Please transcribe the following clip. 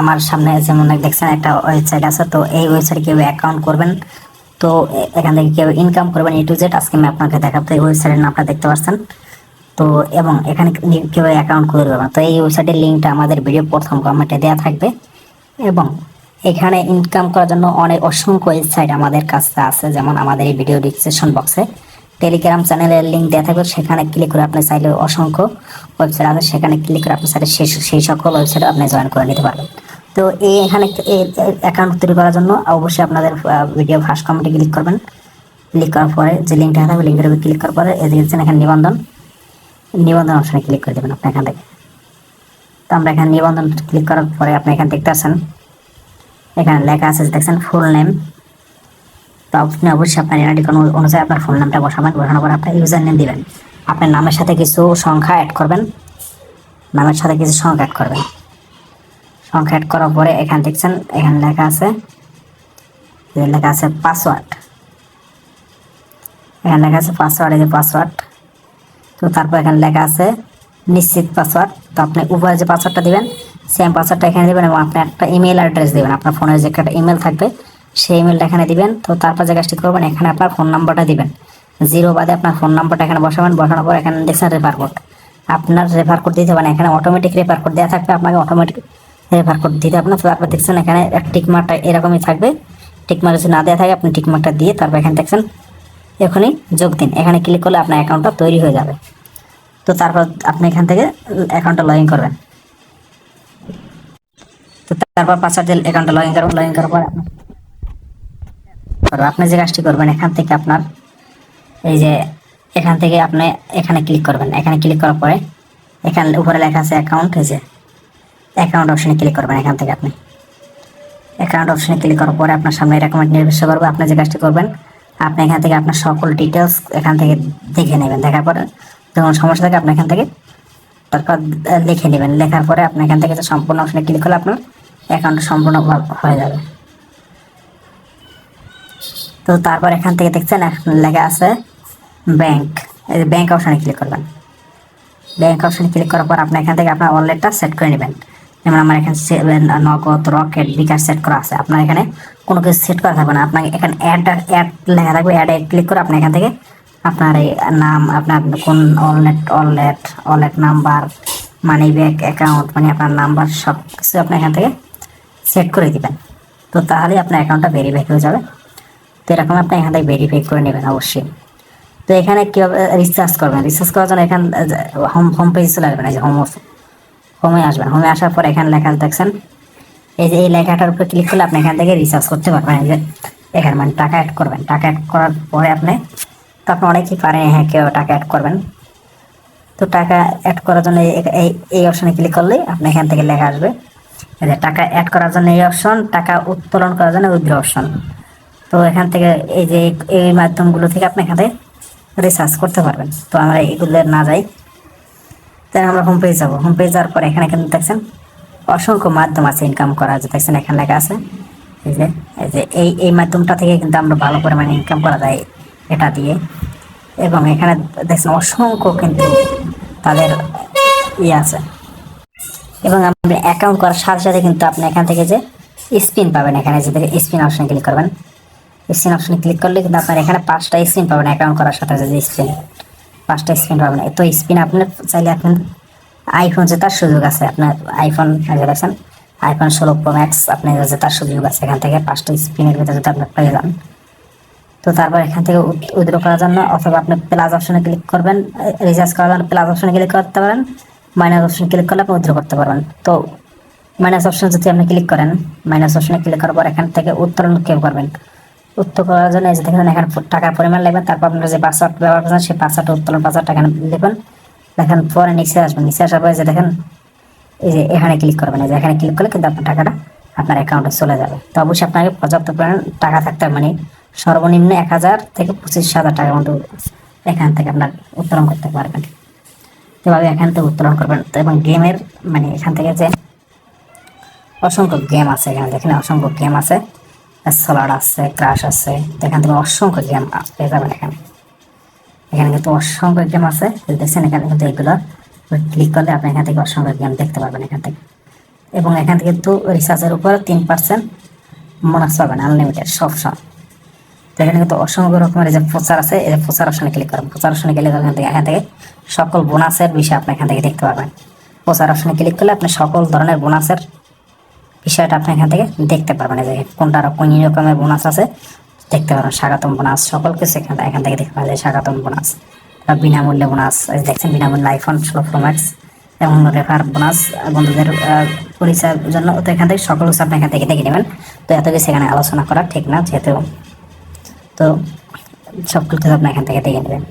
আমার সামনে যেমন দেখছেন একটা ওয়েবসাইট আছে, তো এই ওয়েবসাইটে কেউ অ্যাকাউন্ট করবেন, তো এখান থেকে কেউ ইনকাম করবেন এ টু জেড আজকে আমি আপনাকে দেখাবো এই ওয়েবসাইটের নামটা দেখতে পাচ্ছেন তো এবং এখানে কেউ অ্যাকাউন্ট করে দেবেন তো এই ওয়েবসাইটের লিঙ্কটা আমাদের ভিডিও প্রথম কমেন্টে দেওয়া থাকবে, এবং এখানে ইনকাম করার জন্য অনেক অসংখ্য ওয়েবসাইট আমাদের কাছে আছে, যেমন আমাদের এই ভিডিও ডিসক্রিপশন বক্সে টেলিগ্রাম চ্যানেলের লিঙ্ক দেওয়া থাকবে, সেখানে ক্লিক করে আপনি চাইলে অসংখ্য ওয়েবসাইট আছে, সেখানে ক্লিক করে আপনি চাইলে সেই সকল ওয়েবসাইটে আপনি জয়েন করে নিতে পারবেন। তো এই এখানে অ্যাকাউন্ট তৈরি করার জন্য অবশ্যই আপনাদের ভিডিও ফার্স্ট কমেন্টে ক্লিক করবেন। ক্লিক করার পরে যে লিঙ্কটা থাকবে লিঙ্কের উপর ক্লিক করার পরে এদিকে এখানে নিবন্ধন। নিবন্ধন অপশনে ক্লিক করে দেবেন আপনি এখান থেকে। তো আমরা এখানে নিবন্ধন ক্লিক করার পরে আপনি এখানে দেখতে পাচ্ছেন এখানে লেখা আছে দেখছেন ফুল নেম তো আপনি অবশ্যই আপনার এনআইডি অনুযায়ী আপনার ফোন নামটা বসাবেন, বসানোর পর আপনার ইউজার নেম দিবেন। আপনার নামের সাথে কিছু সংখ্যা অ্যাড করবেন। নামের সাথে কিছু সংখ্যা অ্যাড করবেন। সংখ্যা অ্যাড করার পরে এখানে দেখছেন, এখানে লেখা আছে লেখা আছে পাসওয়ার্ড এখানে লেখা আছে পাসওয়ার্ড এই যে পাসওয়ার্ড তো তারপর এখানে লেখা আছে নিশ্চিত পাসওয়ার্ড তো আপনি উপরে যে পাসওয়ার্ডটা দিবেন সেম পাসওয়ার্ডটা এখানে দিবেন এবং আপনি একটা ইমেল অ্যাড্রেস দিবেন। আপনার ফোনের যে একটা ইমেল থাকবে সেই ইমেলটা এখানে দিবেন, তো তারপর যে কাজটি করবেন, এখানে আপনার ফোন নাম্বারটা দিবেন। জিরো বাদে আপনার ফোন নাম্বারটা এখানে বসাবেন, বসানোর পর এখানে দেখছেন রেফার কোড আপনার রেফার কোড দিতে পারেন এখানে অটোমেটিক রেফার কোড দেওয়া থাকবে, আপনাকে অটোমেটিক রেফার কোড দিতে তো তারপর দেখছেন এখানে টিকমার্কটা এরকমই থাকবে। টিকমার্ক যদি না দেওয়া থাকে, আপনি টিকমার্কটা দিয়ে তারপর এখানে দেখছেন, এখনই যোগ দিন। এখানে ক্লিক করলে আপনার অ্যাকাউন্টটা তৈরি হয়ে যাবে। তো তারপর আপনি এখান থেকে অ্যাকাউন্টটা লগ ইন করবেন। তো তারপর পাসওয়ার্ড দিয়ে অ্যাকাউন্টটা লগ ইন করবেন লগ ইন করার পর আপনি যে কাজটি করবেন, এখান থেকে আপনার এই যে এখান থেকে আপনি এখানে ক্লিক করবেন। এখানে ক্লিক করার পরে এখানে উপরে লেখা আছে অ্যাকাউন্ট এই যে অ্যাকাউন্ট অপশনে ক্লিক করবেন এখান থেকে আপনি। অ্যাকাউন্ট অপশনে ক্লিক করার পরে আপনার সামনে এরকম নির্দিষ্ট করবে, আপনি যে কাজটি করবেন, আপনি এখান থেকে আপনার সকল ডিটেলস এখান থেকে দেখে নেবেন। দেখার পরে যখন সমস্যা থাকে, আপনি এখান থেকে তারপর লিখে নেবেন। লেখার পরে আপনি এখান থেকে সম্পূর্ণ অপশনে ক্লিক করলে আপনার অ্যাকাউন্ট সম্পূর্ণ হয়ে যাবে। তো তারপর এখান থেকে দেখছেন, এখন লেখা আছে ব্যাংক ব্যাংক অপশানে ক্লিক করবেন। ব্যাংক অপশানে ক্লিক করার পর আপনি এখান থেকে আপনার ওয়ালেটটা সেট করে নেবেন। যেমন আমার এখানে সেভেন নগদ রকেট বিকাশ সেট করা আছে। আপনার এখানে কোনো কিছু সেট করা থাকবে না। আপনাকে এখানে অ্যাড অ্যাড লেখা থাকবে। অ্যাডে ক্লিক করে আপনি এখান থেকে আপনার এই নাম, আপনার কোন অলনেট অলনেট অলনেট নাম্বার মানি ব্যাক অ্যাকাউন্ট মানে আপনার নাম্বার সব কিছু আপনি এখান থেকে সেট করে দিবেন। তো তাহলেই আপনার অ্যাকাউন্টটা ভেরিফাই হয়ে যাবে। তো এরকম আপনি এখান থেকে ভেরিফাই করে নেবেন, অবশ্যই। তো এখানে কীভাবে রিচার্জ করবেন? রিচার্জ করার জন্য এখান হোম হোম পেজ চলে আসবেন এই যে হোম হোমে আসবেন হোমে আসার পর এখানে লেখা দেখছেন? এই যে এই লেখাটার উপরে ক্লিক করলে আপনি এখান থেকে রিচার্জ করতে পারবেন। এই যে এখানে মানে টাকা অ্যাড করবেন। টাকা অ্যাড করার পরে আপনি, তো আপনি অনেকেই পারেন হ্যাঁ কেউ টাকা অ্যাড করবেন। তো টাকা অ্যাড করার জন্য এই- এই অপশনে ক্লিক করলেই আপনি এখান থেকে লেখা আসবে। এই যে টাকা অ্যাড করার জন্য এই অপশন টাকা উত্তোলন করার জন্য উইথড্র অপশন তো এখান থেকে এই যে এই- মাধ্যমগুলো থেকে আপনি এখানে রিসার্চ করতে পারবেন। তো আমরা এগুলো না যাই। তাই আমরা হোম পেজ যাব। হোম পেজ যাওয়ার পর এখানে কিন্তু দেখছেন অসংখ্য মাধ্যম আছে ইনকাম করা যে দেখছেন এখানে লেখা আছে। এই যে এই যে এই এই মাধ্যমটা থেকে কিন্তু আমরা ভালো পরিমাণে ইনকাম করা যায় এটা দিয়ে। এবং এখানে দেখছেন অসংখ্য কিন্তু তাদের ইয়ে আছে। এবং আপনি অ্যাকাউন্ট করার সাথে সাথে কিন্তু আপনি এখান থেকে যে স্পিন পাবেন। এখানে যে স্পিন অপশনে ক্লিক করবেন। স্পিন অপশনে ক্লিক করলে কিন্তু আপনার এখানে পাঁচটা স্পিন পাবেন অ্যাকাউন্ট করার সাথে সাথে স্পিন পাঁচটা স্পিন পাবেন। তো স্পিন আপনি চাইলে আপনি আইফোন জেতার সুযোগ আছে। আপনার আইফোন দেখছেন আইফোন ষোলো প্রো ম্যাক্স আপনি জেতার সুযোগ আছে। এখান থেকে পাঁচটা স্পিনের ভিতরে যদি আপনি পেয়ে যান। তো তারপর এখান থেকে উইথড্র করার জন্য অথবা আপনি প্লাস অপশনে ক্লিক করবেন রিচার্জ করার জন্য প্লাস অপশনে ক্লিক করতে পারেন মাইনাস অপশনে ক্লিক করলে আপনি উইথড্র করতে পারবেন। তো মাইনাস অপশন যদি আপনি ক্লিক করেন মাইনাস অপশনে ক্লিক করার পর এখান থেকে উত্তোলন কেউ করবেন। উত্তর করার জন্য এই যে দেখেন, এখানে টাকার পরিমাণ লিখবেন তারপর আপনার যে পাসওয়ার্ড ব্যবহার করছেন, সেই পাসওয়ার্ড উত্তোলন পাসওয়ার্ডটা এখানে লিখবেন দেখেন, পরে নিচে আসবেন। নিচে আসার পরে যে দেখেন, এই যে এখানে ক্লিক করবেন। এই যে এখানে ক্লিক করলে কিন্তু আপনার টাকাটা আপনার অ্যাকাউন্টে চলে যাবে। তো অবশ্যই আপনাকে পর্যাপ্ত পরিমাণ টাকা থাকতে হবে। মানে সর্বনিম্ন এক হাজার থেকে পঁচিশ হাজার টাকা মতো এখান থেকে আপনার উত্তোলন করতে পারবেন। এভাবে এখান থেকে উত্তোলন করবেন। তো এবং গেমের মানে এখান থেকে যে অসংখ্য গেম আছে এখানে। দেখেন, অসংখ্য গেম আছে। সোলার আছে ক্রাশ আছে এখান থেকে অসংখ্য গেম পেয়ে যাবেন এখানে। এখানে কিন্তু অসংখ্য গেম আছে দেখছেন এখানে কিন্তু এগুলো। ক্লিক করলে আপনি এখান থেকে অসংখ্য গেম দেখতে পারবেন এখান থেকে। এবং এখান থেকে কিন্তু রিসার্চের উপর তিন পার্সেন্ট বোনাস পাবেন আনলিমিটেড সব সময় তো এখানে কিন্তু অসংখ্য রকমের যে প্রচার আছে, এই প্রচার অপশনে ক্লিক করুন প্রচার অপশনে ক্লিক করেন এখান থেকে এখান থেকে সকল বোনাসের বিষয় আপনি এখান থেকে দেখতে পারবেন। প্রচার অপশনে ক্লিক করলে আপনি সকল ধরনের বোনাসের বিষয়টা আপনি এখান থেকে দেখতে পারবেন। যে কোনটা কোন রকমের বোনাস আছে, দেখতে পারবেন। স্বাগতম বোনাস, সকল কিছু এখান এখান থেকে দেখতে পাবেন যে স্বাগতম বোনাস বিনামূল্যে বোনাস। দেখছেন, বিনামূল্যে আইফোন ষোলো প্রো ম্যাক্স এবং রেফার বোনাস। বন্ধুদের পরিচয়ের জন্য তো এখান থেকে সকল কিছু আপনি এখান থেকে দেখে নেবেন। তো এত কিছু এখানে আলোচনা করা ঠিক না, যেহেতু তো সকল কিছু আপনি এখান থেকে দেখে নেবেন।